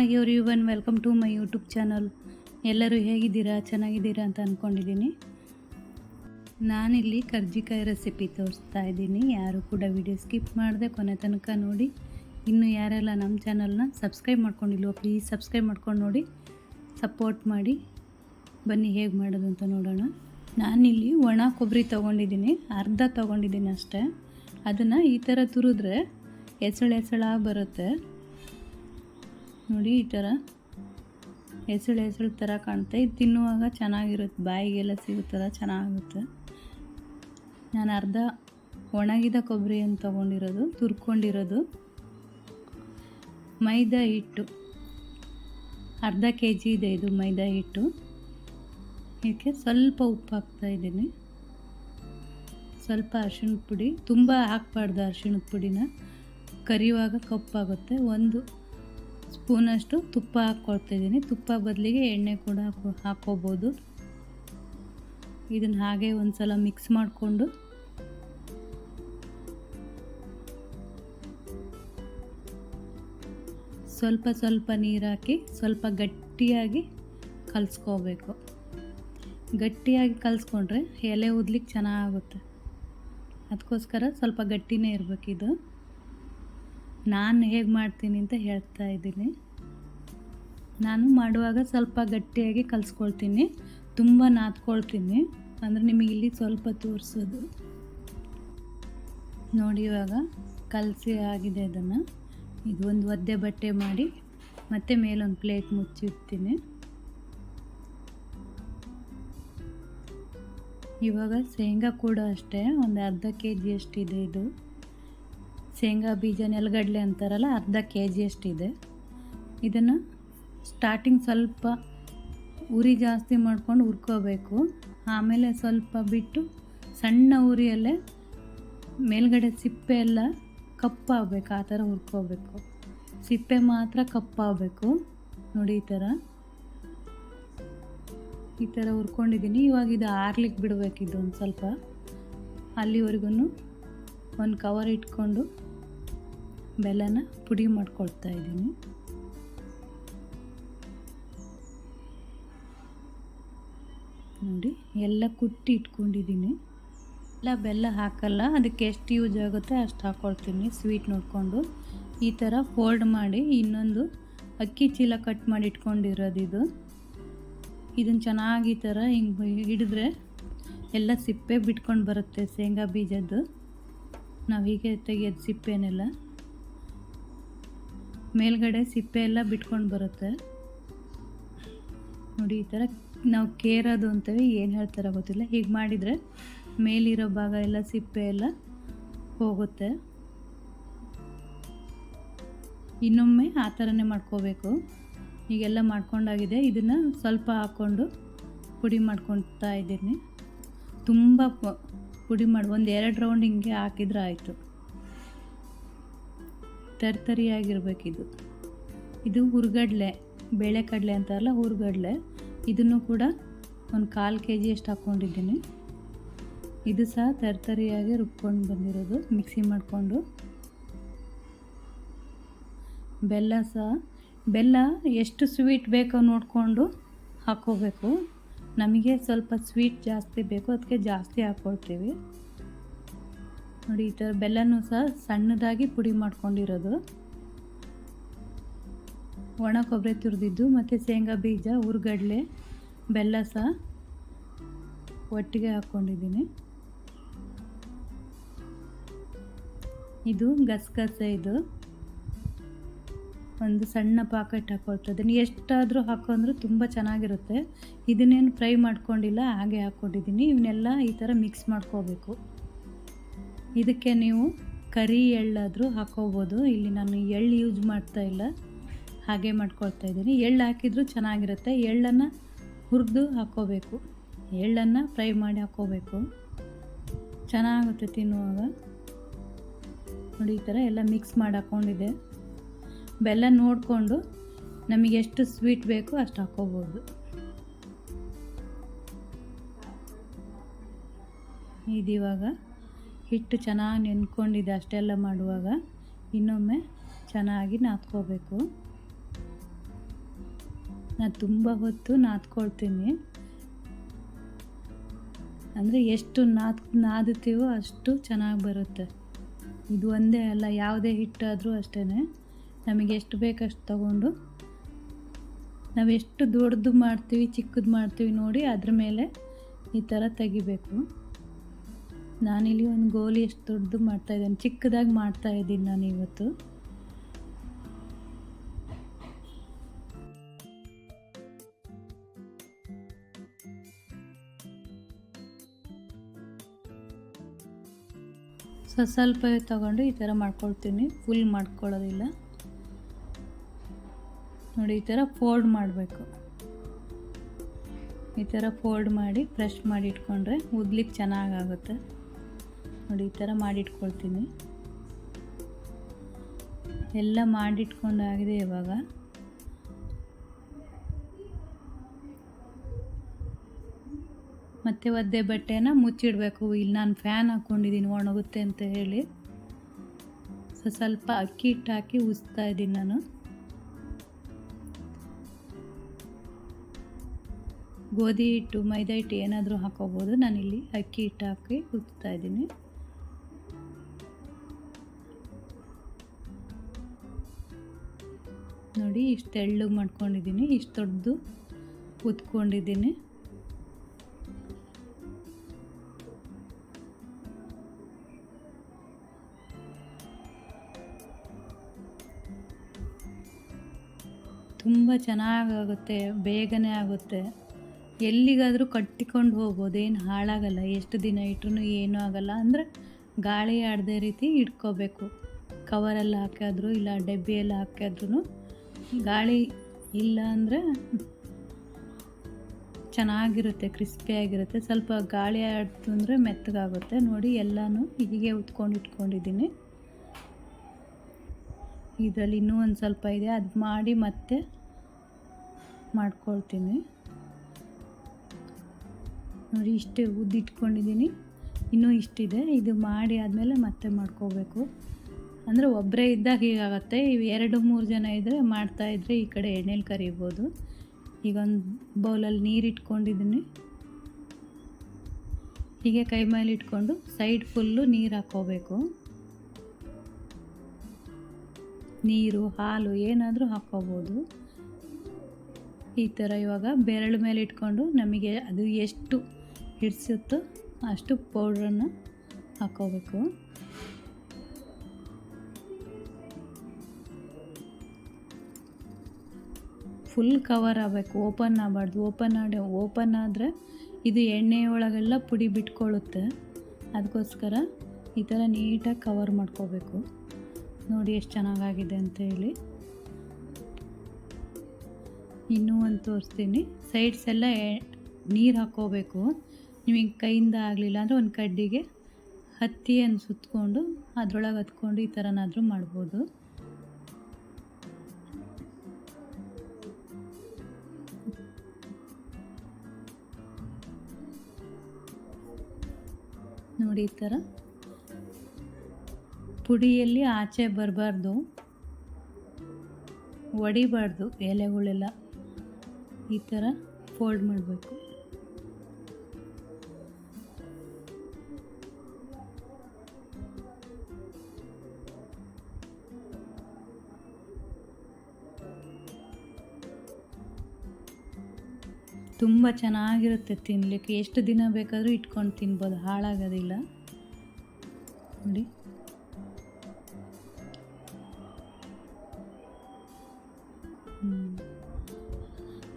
Hi you one welcome to my YouTube channel ಎಲ್ಲರೂ ಹೇಗಿದ್ದೀರಾ? ಚೆನ್ನಾಗಿದ್ದೀರಾ ಅಂತ ಅಂದ್ಕೊಂಡಿದ್ದೀನಿ ನಾನಿಲ್ಲಿ ಕರ್ಜಿಕಾಯಿ ರೆಸಿಪಿ ತೋರಿಸ್ತಾ ಇದ್ದೀನಿ. ಯಾರು ಕೂಡ ವಿಡಿಯೋ ಸ್ಕಿಪ್ ಮಾಡಿದೆ ಕೊನೆ ತನಕ ನೋಡಿ. ಇನ್ನು ಯಾರೆಲ್ಲ ನಮ್ಮ ಚಾನಲ್ನ ಸಬ್ಸ್ಕ್ರೈಬ್ ಮಾಡ್ಕೊಂಡಿಲ್ವೋ ಪ್ಲೀಸ್ ಸಬ್ಸ್ಕ್ರೈಬ್ ಮಾಡ್ಕೊಂಡು ನೋಡಿ. ಸಪೋರ್ಟ್ ಮಾಡಿ. ಬನ್ನಿ, ಹೇಗೆ ಮಾಡೋದು ಅಂತ ನೋಡೋಣ. ನಾನಿಲ್ಲಿ ಒಣ ಕೊಬ್ಬರಿ ತೊಗೊಂಡಿದ್ದೀನಿ. ಅರ್ಧ ತೊಗೊಂಡಿದ್ದೀನಿ ಅಷ್ಟೇ. ಅದನ್ನು ಈ ಥರ ತುರಿದ್ರೆ ಎಸಳು ಎಸಳ ಬರುತ್ತೆ. ನೋಡಿ ಈ ಥರ ಹೆಸಳು ಹೆಸಳು ಥರ ಕಾಣುತ್ತೆ ಇದು ತಿನ್ನುವಾಗ ಚೆನ್ನಾಗಿರುತ್ತೆ. ಬಾಯಿಗೆಲ್ಲ ಸಿಗುತ್ತಲ್ಲ ಚೆನ್ನಾಗುತ್ತೆ ನಾನು ಅರ್ಧ ಒಣಗಿದ ಕೊಬ್ಬರಿಯನ್ನು ತೊಗೊಂಡಿರೋದು, ತುರ್ಕೊಂಡಿರೋದು. ಮೈದಾ ಹಿಟ್ಟು. ಅರ್ಧ ಕೆ ಜಿ ಇದೆ ಇದು ಮೈದಾ ಹಿಟ್ಟು. ಇದಕ್ಕೆ ಸ್ವಲ್ಪ ಉಪ್ಪು ಹಾಕ್ತಾ ಇದ್ದೀನಿ. ಸ್ವಲ್ಪ ಅರಿಶಿಣದ ಪುಡಿ. ತುಂಬ ಹಾಕ್ಬಾರ್ದು ಅರಿಶಿಣದ ಪುಡಿನ. ಕರಿಯುವಾಗ ಕಪ್ಪಾಗುತ್ತೆ. ಒಂದು ಸ್ಪೂನಷ್ಟು ತುಪ್ಪ ಹಾಕ್ಕೊಳ್ತಾ ಇದ್ದೀನಿ ತುಪ್ಪ ಬದಲಿಗೆ ಎಣ್ಣೆ ಕೂಡ ಹಾಕೋ, ಹಾಕ್ಕೋಬೋದು. ಇದನ್ನು ಹಾಗೆ ಒಂದು ಸಲ ಮಿಕ್ಸ್ ಮಾಡಿಕೊಂಡು. ಸ್ವಲ್ಪ ಸ್ವಲ್ಪ ನೀರು ಹಾಕಿ, ಸ್ವಲ್ಪ ಗಟ್ಟಿಯಾಗಿ ಕಲಿಸ್ಕೋಬೇಕು. ಗಟ್ಟಿಯಾಗಿ ಕಲಿಸ್ಕೊಂಡ್ರೆ ಎಲೆ ಉದ್ಲಿಕ್ಕೆ ಚೆನ್ನಾಗುತ್ತೆ ಅದಕ್ಕೋಸ್ಕರ ಸ್ವಲ್ಪ ಗಟ್ಟಿನೇ ಇರಬೇಕಿದು. ನಾನು ಹೇಗೆ ಮಾಡ್ತೀನಿ ಅಂತ ಹೇಳ್ತಾ ಇದ್ದೀನಿ. ನಾನು ಮಾಡುವಾಗ ಸ್ವಲ್ಪ ಗಟ್ಟಿಯಾಗಿ ಕಲಿಸ್ಕೊಳ್ತೀನಿ, ತುಂಬ ನಾದ್ಕೊಳ್ತೀನಿ. ಅಂದರೆ ನಿಮಗೆ ಇಲ್ಲಿ ಸ್ವಲ್ಪ ತೋರಿಸೋದು. ನೋಡಿ ಇವಾಗ ಕಲಸಿ ಆಗಿದೆ ಅದನ್ನು ಇದು ಒಂದು ಒದ್ದೆ ಬಟ್ಟೆ ಮಾಡಿ ಮತ್ತೆ ಮೇಲೊಂದು ಪ್ಲೇಟ್ ಮುಚ್ಚಿಡ್ತೀನಿ. ಇವಾಗ ಶೇಂಗಾ ಕೂಡ ಅಷ್ಟೇ, ಒಂದು ಅರ್ಧ ಕೆ ಜಿ ಅಷ್ಟಿದೆ ಇದು. ಶೇಂಗಾ ಬೀಜ ನೆಲಗಡಲೆ ಅಂತಾರಲ್ಲ, ಅರ್ಧ ಕೆ ಜಿಯಷ್ಟಿದೆ ಇದನ್ನು ಸ್ಟಾರ್ಟಿಂಗ್ ಸ್ವಲ್ಪ ಉರಿ ಜಾಸ್ತಿ ಮಾಡ್ಕೊಂಡು ಹುರ್ಕೋಬೇಕು. ಆಮೇಲೆ ಸ್ವಲ್ಪ ಬಿಟ್ಟು ಸಣ್ಣ ಉರಿಯಲ್ಲೇ ಮೇಲ್ಗಡೆ ಸಿಪ್ಪೆ ಎಲ್ಲ ಕಪ್ಪಾಗಬೇಕು, ಆ ಥರ ಹುರ್ಕೋಬೇಕು. ಸಿಪ್ಪೆ ಮಾತ್ರ ಕಪ್ಪಾಗಬೇಕು. ನೋಡಿ ಈ ಥರ. ಈ ಥರ ಹುರ್ಕೊಂಡಿದ್ದೀನಿ. ಇವಾಗ ಇದು ಆರ್ಲಿಕ್ಕೆ ಬಿಡಬೇಕಿದ್ದು ಒಂದು ಸ್ವಲ್ಪ. ಅಲ್ಲಿವರೆಗೂ ಒಂದು ಕವರ್ ಇಟ್ಕೊಂಡು ಬೆಲ್ಲನ ಪುಡಿ ಮಾಡ್ಕೊಳ್ತಾ ಇದ್ದೀನಿ. ನೋಡಿ, ಎಲ್ಲ ಕುಟ್ಟಿ ಇಟ್ಕೊಂಡಿದ್ದೀನಿ. ಎಲ್ಲ ಬೆಲ್ಲ ಹಾಕಲ್ಲ, ಅದಕ್ಕೆ ಎಷ್ಟು ಯೂಸ್ ಆಗುತ್ತೆ ಅಷ್ಟು ಹಾಕ್ಕೊಳ್ತೀನಿ ಸ್ವೀಟ್ ನೋಡಿಕೊಂಡು ಈ ಥರ ಫೋಲ್ಡ್ ಮಾಡಿ ಇನ್ನೊಂದು ಅಕ್ಕಿ ಚೀಲ ಕಟ್ ಮಾಡಿ ಇಟ್ಕೊಂಡಿರೋದು ಇದು. ಇದನ್ನು ಚೆನ್ನಾಗಿ ಈ ಥರ ಹಿಂಗೆ ಹಿಡಿದ್ರೆ ಎಲ್ಲ ಸಿಪ್ಪೆ ಬಿಟ್ಕೊಂಡು ಬರುತ್ತೆ, ಶೇಂಗಾ ಬೀಜದ್ದು. ನಾವು ಹೀಗೆ ತೆಗೆಯೋದು ಸಿಪ್ಪೆನೆಲ್ಲ. ಮೇಲ್ಗಡೆ ಸಿಪ್ಪೆ ಎಲ್ಲ ಬಿಟ್ಕೊಂಡು ಬರುತ್ತೆ. ನೋಡಿ, ಈ ಥರ ನಾವು ಕೇರೋದು ಅಂತೇಳಿ ಏನು ಹೇಳ್ತಾರ ಗೊತ್ತಿಲ್ಲ. ಹೀಗೆ ಮಾಡಿದರೆ ಮೇಲಿರೋ ಭಾಗ ಎಲ್ಲ ಸಿಪ್ಪೆ ಎಲ್ಲ ಹೋಗುತ್ತೆ. ಇನ್ನೊಮ್ಮೆ ಆ ಥರನೇ ಮಾಡ್ಕೋಬೇಕು. ಈಗೆಲ್ಲ ಮಾಡ್ಕೊಂಡಾಗಿದೆ. ಇದನ್ನು ಸ್ವಲ್ಪ ಹಾಕ್ಕೊಂಡು ಪುಡಿ ಮಾಡ್ಕೊತಾ ಇದ್ದೀನಿ. ತುಂಬ ಪುಡಿ ಮಾಡಿ, ಒಂದು ಎರಡು ರೌಂಡ್ ಹಿಂಗೆ ಹಾಕಿದ್ರೆ ಆಯಿತು. ತರ್ತರಿಯಾಗಿರ್ಬೇಕಿದು. ಇದು ಹುರ್ಗಡ್ಲೆ ಬೇಳೆ ಕಡಲೆ ಅಂತಾರಲ್ಲ ಹುರ್ಗಡ್ಲೆ. ಇದನ್ನು ಕೂಡ ಒಂದು ಕಾಲು ಕೆ ಜಿಯಷ್ಟು ಹಾಕ್ಕೊಂಡಿದ್ದೀನಿ ಇದು ಸಹ ತರ್ತರಿಯಾಗಿ ರುಬ್ಕೊಂಡು ಬಂದಿರೋದು, ಮಿಕ್ಸಿ ಮಾಡಿಕೊಂಡು. ಬೆಲ್ಲ ಸಹ, ಬೆಲ್ಲ ಎಷ್ಟು ಸ್ವೀಟ್ ಬೇಕೋ ನೋಡಿಕೊಂಡು ಹಾಕ್ಕೋಬೇಕು. ನಮಗೆ ಸ್ವಲ್ಪ ಸ್ವೀಟ್ ಜಾಸ್ತಿ ಬೇಕು, ಅದಕ್ಕೆ ಜಾಸ್ತಿ ಹಾಕ್ಕೊಳ್ತೀವಿ ನೋಡಿ, ಈ ಥರ ಬೆಲ್ಲನೂ ಸಹ ಸಣ್ಣದಾಗಿ ಪುಡಿ ಮಾಡ್ಕೊಂಡಿರೋದು. ಒಣ ಕೊಬ್ಬರಿ ತುರಿದಿದ್ದು, ಮತ್ತು ಶೇಂಗಾ ಬೀಜ ಹುರ್ಗಡ್ಲೆ ಬೆಲ್ಲ ಸಹ ಒಟ್ಟಿಗೆ ಹಾಕ್ಕೊಂಡಿದ್ದೀನಿ. ಇದು ಗಸಗಸೆ ಇದು. ಒಂದು ಸಣ್ಣ ಪಾಕೆಟ್ ನೀವು ಎಷ್ಟಾದರೂ ಹಾಕೊಂಡ್ರೂ ತುಂಬ ಚೆನ್ನಾಗಿರುತ್ತೆ. ಇದನ್ನೇನು ಫ್ರೈ ಮಾಡ್ಕೊಂಡಿಲ್ಲ, ಹಾಗೆ ಹಾಕ್ಕೊಂಡಿದ್ದೀನಿ. ಇವನ್ನೆಲ್ಲ ಈ ಥರ ಮಿಕ್ಸ್ ಮಾಡ್ಕೋಬೇಕು. ಇದಕ್ಕೆ ನೀವು ಕರಿ ಎಳ್ಳಾದರೂ ಹಾಕೋಬೋದು. ಇಲ್ಲಿ ನಾನು ಎಳ್ಳು ಯೂಸ್ ಮಾಡ್ತಾ ಇಲ್ಲ. ಹಾಗೆ ಮಾಡ್ಕೊಳ್ತಾ ಇದ್ದೀನಿ. ಎಳ್ಳು ಹಾಕಿದರೂ ಚೆನ್ನಾಗಿರುತ್ತೆ. ಎಳ್ಳನ್ನು ಹುರಿದು ಹಾಕ್ಕೋಬೇಕು ಎಳ್ಳನ್ನು ಫ್ರೈ ಮಾಡಿ ಹಾಕ್ಕೋಬೇಕು ಚೆನ್ನಾಗುತ್ತೆ ತಿನ್ನುವಾಗ. ನೋಡಿ, ಈ ಥರ ಎಲ್ಲ ಮಿಕ್ಸ್ ಮಾಡಿ ಹಾಕ್ಕೊಂಡಿದೆ ಬೆಲ್ಲ ನೋಡಿಕೊಂಡು ನಮಗೆ ಎಷ್ಟು ಸ್ವೀಟ್ ಬೇಕೋ ಅಷ್ಟು ಹಾಕ್ಕೋಬೋದು ಇದಿವಾಗ ಹಿಟ್ಟು ಚೆನ್ನಾಗಿ ನೆನ್ಕೊಂಡಿದೆ ಅಷ್ಟೆಲ್ಲ ಮಾಡುವಾಗ ಇನ್ನೊಮ್ಮೆ ಚೆನ್ನಾಗಿ ನಾದ್ಕೋಬೇಕು. ನಾನು ತುಂಬ ಹೊತ್ತು ನಾದ್ಕೊಳ್ತೀನಿ. ಅಂದರೆ ಎಷ್ಟು ನಾದ್ ನಾದುತ್ತೀವೋ ಅಷ್ಟು ಚೆನ್ನಾಗಿ ಬರುತ್ತೆ. ಇದು ಒಂದೇ ಅಲ್ಲ, ಯಾವುದೇ ಹಿಟ್ಟಾದರೂ ಅಷ್ಟೇ ನಮಗೆ ಎಷ್ಟು ಬೇಕಷ್ಟು ತಗೊಂಡು ನಾವು ಎಷ್ಟು ದೊಡ್ಡದು ಮಾಡ್ತೀವಿ, ಚಿಕ್ಕದು ಮಾಡ್ತೀವಿ ನೋಡಿ ಅದ್ರ ಮೇಲೆ ಈ ಥರ ತೆಗಿಬೇಕು. ನಾನಿಲ್ಲಿ ಒಂದು ಗೋಲಿ ಎಷ್ಟು ದೊಡ್ಡದು ಮಾಡ್ತಾಯಿದ್ದೇನೆ ಚಿಕ್ಕದಾಗಿ ಮಾಡ್ತಾ ಇದ್ದೀನಿ ನಾನು ಇವತ್ತು. ಸೊ, ಸ್ವಲ್ಪ ತಗೊಂಡು ಈ ಥರ ಮಾಡ್ಕೊಳ್ತೀನಿ. ಫುಲ್ ಮಾಡ್ಕೊಳ್ಳೋದಿಲ್ಲ. ನೋಡಿ, ಈ ಥರ ಫೋಲ್ಡ್ ಮಾಡಬೇಕು. ಈ ಥರ ಫೋಲ್ಡ್ ಮಾಡಿ ಫ್ರೆಶ್ ಮಾಡಿ ಇಟ್ಕೊಂಡ್ರೆ ಉದ್ಲಿಕ್ಕೆ ಚೆನ್ನಾಗಾಗುತ್ತೆ. ನೋಡಿ, ಈ ಥರ ಮಾಡಿಟ್ಕೊಳ್ತೀನಿ. ಎಲ್ಲ ಮಾಡಿಟ್ಕೊಂಡಾಗಿದೆ ಇವಾಗ. ಮತ್ತು ಒದ್ದೆ ಬಟ್ಟೆನ ಮುಚ್ಚಿಡಬೇಕು. ಇಲ್ಲಿ ನಾನು ಫ್ಯಾನ್ ಹಾಕ್ಕೊಂಡಿದ್ದೀನಿ ಒಣಗುತ್ತೆ ಅಂತ ಹೇಳಿ. ಸೊ ಸ್ವಲ್ಪ ಅಕ್ಕಿ ಹಿಟ್ಟು ಹಾಕಿ ಉಸ್ತಾ ಇದ್ದೀನಿ ನಾನು. ಗೋಧಿ ಹಿಟ್ಟು, ಮೈದಾ ಹಿಟ್ಟು ಏನಾದರೂ ಹಾಕೋಬೋದು. ನಾನಿಲ್ಲಿ ಅಕ್ಕಿ ಹಿಟ್ಟು ಹಾಕಿ ಉತ್ತಾ ಇದ್ದೀನಿ. ನೋಡಿ, ಇಷ್ಟು ಎಳ್ಳಗೆ ಮಾಡ್ಕೊಂಡಿದ್ದೀನಿ, ಇಷ್ಟು ದೊಡ್ಡದು ಉತ್ಕೊಂಡಿದ್ದೀನಿ. ತುಂಬ ಚೆನ್ನಾಗಾಗುತ್ತೆ ಬೇಗನೆ ಆಗುತ್ತೆ. ಎಲ್ಲಿಗಾದರೂ ಕಟ್ಟಿಕೊಂಡು ಹೋಗ್ಬೋದು, ಏನು ಹಾಳಾಗಲ್ಲ, ಎಷ್ಟು ದಿನ ಇಟ್ರೂ ಏನೂ ಆಗಲ್ಲ. ಅಂದರೆ ಗಾಳಿ ಆಡದೆ ರೀತಿ ಇಟ್ಕೋಬೇಕು. ಕವರಲ್ಲಿ ಹಾಕಿದ್ರು ಇಲ್ಲ, ಡಬ್ಬಿಯಲ್ಲಿ ಹಾಕಿದ್ರೂ ಗಾಳಿ ಇಲ್ಲ ಅಂದರೆ ಚೆನ್ನಾಗಿರುತ್ತೆ ಕ್ರಿಸ್ಪಿಯಾಗಿರುತ್ತೆ ಸ್ವಲ್ಪ ಗಾಳಿ ಆಡ್ತು ಅಂದರೆ ಮೆತ್ತಗಾಗುತ್ತೆ. ನೋಡಿ, ಎಲ್ಲನೂ ಹೀಗೆ ಉತ್ಕೊಂಡು ಇಟ್ಕೊಂಡಿದ್ದೀನಿ. ಇದರಲ್ಲಿ ಇನ್ನೂ ಒಂದು ಸ್ವಲ್ಪ ಇದೆ. ಅದು ಮಾಡಿ ಮತ್ತೆ ಮಾಡ್ಕೊಳ್ತೀನಿ. ನೋಡಿ, ಇಷ್ಟೇ ಉದ್ದಿಟ್ಕೊಂಡಿದ್ದೀನಿ. ಇನ್ನೂ ಇಷ್ಟಿದೆ. ಇದು ಮಾಡಿ ಆದಮೇಲೆ ಮತ್ತೆ ಮಾಡ್ಕೋಬೇಕು. ಅಂದರೆ ಒಬ್ಬರೇ ಇದ್ದಾಗ ಹೀಗಾಗತ್ತೆ? ಇವು ಎರಡು ಮೂರು ಜನ ಇದ್ದರೆ ಮಾಡ್ತಾಯಿದ್ರೆ ಈ ಕಡೆ ಎಣ್ಣೆಲಿ ಕರಿಬೋದು. ಈಗ ಒಂದು ಬೌಲಲ್ಲಿ ನೀರು ಇಟ್ಕೊಂಡಿದ್ದೀನಿ ಹೀಗೆ ಕೈ ಮೇಲೆ ಇಟ್ಕೊಂಡು ಸೈಡ್ ಫುಲ್ಲು ನೀರು ಹಾಕ್ಕೋಬೇಕು ನೀರು, ಹಾಲು ಏನಾದರೂ ಹಾಕ್ಕೋಬೋದು ಈ ಥರ ಇವಾಗ ಬೆರಳು ಮೇಲೆ ಇಟ್ಕೊಂಡು ನಮಗೆ ಅದು ಎಷ್ಟು ಹಿಡಿಸುತ್ತೋ ಅಷ್ಟು ಪೌಡ್ರನ್ನು ಹಾಕ್ಕೋಬೇಕು ಫುಲ್ ಕವರ್ ಆಗಬೇಕು. ಓಪನ್ ಆಗಬಾರ್ದು. ಓಪನ್ ಆಡಿ ಓಪನ್ ಆದರೆ ಇದು ಎಣ್ಣೆ ಒಳಗೆಲ್ಲ ಪುಡಿ ಬಿಟ್ಕೊಳ್ಳುತ್ತೆ. ಅದಕ್ಕೋಸ್ಕರ ಈ ಥರ ನೀಟಾಗಿ ಕವರ್ ಮಾಡ್ಕೋಬೇಕು. ನೋಡಿ ಎಷ್ಟು ಚೆನ್ನಾಗಾಗಿದೆ ಹೇಳಿ. ಇನ್ನೂ ಒಂದು ತೋರಿಸ್ತೀನಿ. ಸೈಡ್ಸ್ ಎಲ್ಲ ನೀರು ಹಾಕ್ಕೋಬೇಕು. ನಿಮಗೆ ಕೈಯಿಂದ ಆಗಲಿಲ್ಲ ಅಂದರೆ ಒಂದು ಕಡ್ಡಿಗೆ ಹತ್ತಿಯನ್ನು ಸುತ್ತಕೊಂಡು ಅದರೊಳಗೆ ಹತ್ಕೊಂಡು ಈ ಥರನಾದರೂ ಮಾಡ್ಬೋದು. ನೋಡಿ ಈ ಥರ. ಪುಡಿಯಲ್ಲಿ ಆಚೆ ಬರಬಾರ್ದು. ಒಡಿಬಾರ್ದು ಎಲೆಗಳೆಲ್ಲ. ಈ ಥರ ಫೋಲ್ಡ್ ಮಾಡಬೇಕು. ತುಂಬ ಚೆನ್ನಾಗಿರುತ್ತೆ ತಿನ್ನಲಿಕ್ಕೆ ಎಷ್ಟು ದಿನ ಬೇಕಾದರೂ ಇಟ್ಕೊಂಡು ತಿನ್ಬೋದು, ಹಾಳಾಗೋದಿಲ್ಲ. ನೋಡಿ.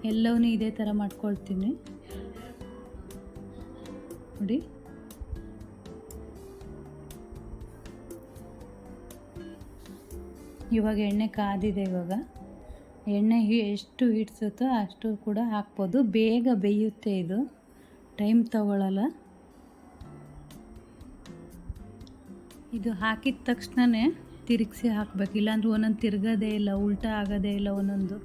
ಎಲ್ಲವನ್ನೂ ಇದೇ ಥರ ಮಾಡ್ಕೊಳ್ತೀನಿ. ನೋಡಿ. ಇವಾಗ ಎಣ್ಣೆ ಕಾದಿದೆ ಇವಾಗ. ಎಣ್ಣೆ ಎಷ್ಟು ಹಿಡ್ಸುತ್ತೋ ಅಷ್ಟು ಕೂಡ ಹಾಕ್ಬೋದು. ಬೇಗ ಬೇಯುತ್ತೆ ಇದು. ಟೈಮ್ ತಗೊಳ್ಳಲ್ಲ ಇದು ಹಾಕಿದ ತಕ್ಷಣನೇ ತಿರುಗಿಸಿ ಹಾಕ್ಬೇಕು. ಇಲ್ಲಾಂದ್ರೆ ಒಂದೊಂದು ತಿರುಗೋದೇ ಇಲ್ಲ, ಉಲ್ಟಾ ಆಗೋದೇ ಇಲ್ಲ ಒಂದೊಂದು.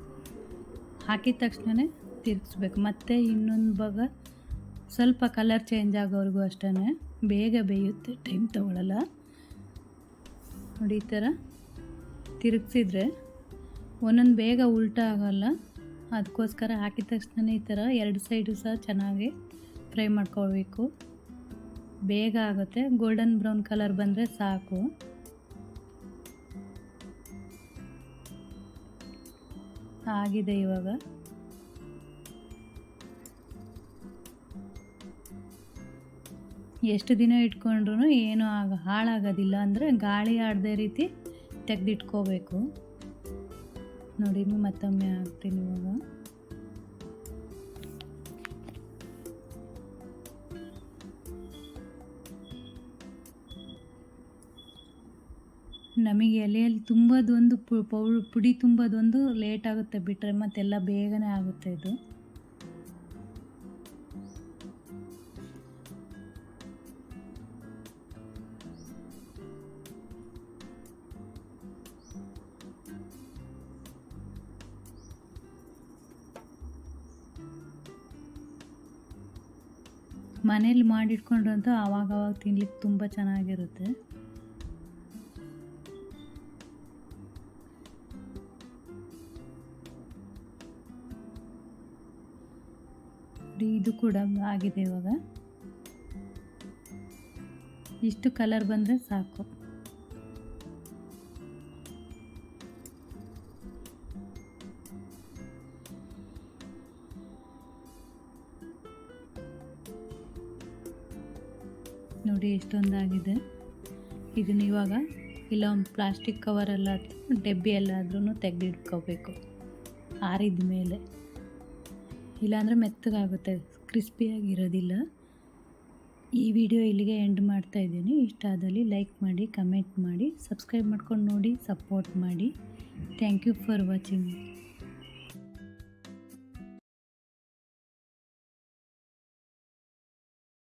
ಹಾಕಿದ ತಕ್ಷಣನೇ ತಿರುಗಿಸ್ಬೇಕು. ಮತ್ತು ಇನ್ನೊಂದು ಭಾಗ ಸ್ವಲ್ಪ ಕಲರ್ ಚೇಂಜ್ ಆಗೋವರೆಗೂ ಅಷ್ಟೇ ಬೇಗ ಬೇಯುತ್ತೆ, ಟೈಮ್ ತಗೊಳ್ಳಲ್ಲ ನೋಡಿ ಈ ಥರ ತಿರುಗಿಸಿದ್ರೆ ಒಂದೊಂದು ಬೇಗ ಉಲ್ಟಾ ಆಗೋಲ್ಲ. ಅದಕ್ಕೋಸ್ಕರ ಹಾಕಿದ ತಕ್ಷಣ ಈ ಥರ ಎರಡು ಸೈಡು ಸಹ ಚೆನ್ನಾಗಿ ಫ್ರೈ ಮಾಡ್ಕೊಳ್ಬೇಕು. ಬೇಗ ಆಗುತ್ತೆ. ಗೋಲ್ಡನ್ ಬ್ರೌನ್ ಕಲರ್ ಬಂದರೆ ಸಾಕು. ಆಗಿದೆ ಇವಾಗ. ಎಷ್ಟು ದಿನ ಇಟ್ಕೊಂಡ್ರೂ ಏನೂ ಆಗ ಹಾಳಾಗೋದಿಲ್ಲ ಅಂದರೆ ಗಾಳಿ ಆಡದೆ ರೀತಿ ತೆಗೆದಿಟ್ಕೋಬೇಕು. ನೋಡಿ ಮತ್ತೊಮ್ಮೆ ಹಾಕ್ತೀನಿ ಇವಾಗ. ನಮಗೆ ಎಲೆಯಲ್ಲಿ ತುಂಬೋದೊಂದು ಪು ಪುಡಿ ತುಂಬೋದೊಂದು ಲೇಟ್ ಆಗುತ್ತೆ ಬಿಟ್ಟರೆ ಮತ್ತೆಲ್ಲ ಬೇಗನೆ ಆಗುತ್ತೆ ಇದು. ಮನೇಲಿ ಮಾಡಿಟ್ಕೊಂಡ್ರಂತೂ ಆವಾಗ ಅವಾಗ ತಿನ್ಲಿಕ್ಕೆ ತುಂಬ ಚೆನ್ನಾಗಿರುತ್ತೆ. ಇದು ಕೂಡ ಆಗಿದೆ ಇವಾಗ. ಇಷ್ಟು ಕಲರ್ ಬಂದರೆ ಸಾಕು. ನೋಡಿ ಎಷ್ಟೊಂದಾಗಿದೆ ಇದನ್ನ ಇವಾಗ ಇಲ್ಲ ಒಂದು ಪ್ಲಾಸ್ಟಿಕ್ ಕವರಲ್ಲ ಡಬ್ಬಿ ಎಲ್ಲಾದ್ರೂ ತೆಗೆದಿಟ್ಕೋಬೇಕು. ಆರಿದ ಮೇಲೆ. ಇಲ್ಲಾಂದರೆ ಮೆತ್ತಗಾಗುತ್ತೆ, ಕ್ರಿಸ್ಪಿಯಾಗಿರೋದಿಲ್ಲ. ಈ ವಿಡಿಯೋ ಇಲ್ಲಿಗೆ ಎಂಡ್ ಮಾಡ್ತಾ ಇದ್ದೀನಿ. ಇಷ್ಟ ಆದಲ್ಲಿ ಲೈಕ್ ಮಾಡಿ, ಕಮೆಂಟ್ ಮಾಡಿ, ಸಬ್ಸ್ಕ್ರೈಬ್ ಮಾಡ್ಕೊಂಡು ನೋಡಿ, ಸಪೋರ್ಟ್ ಮಾಡಿ. Thank you for watching.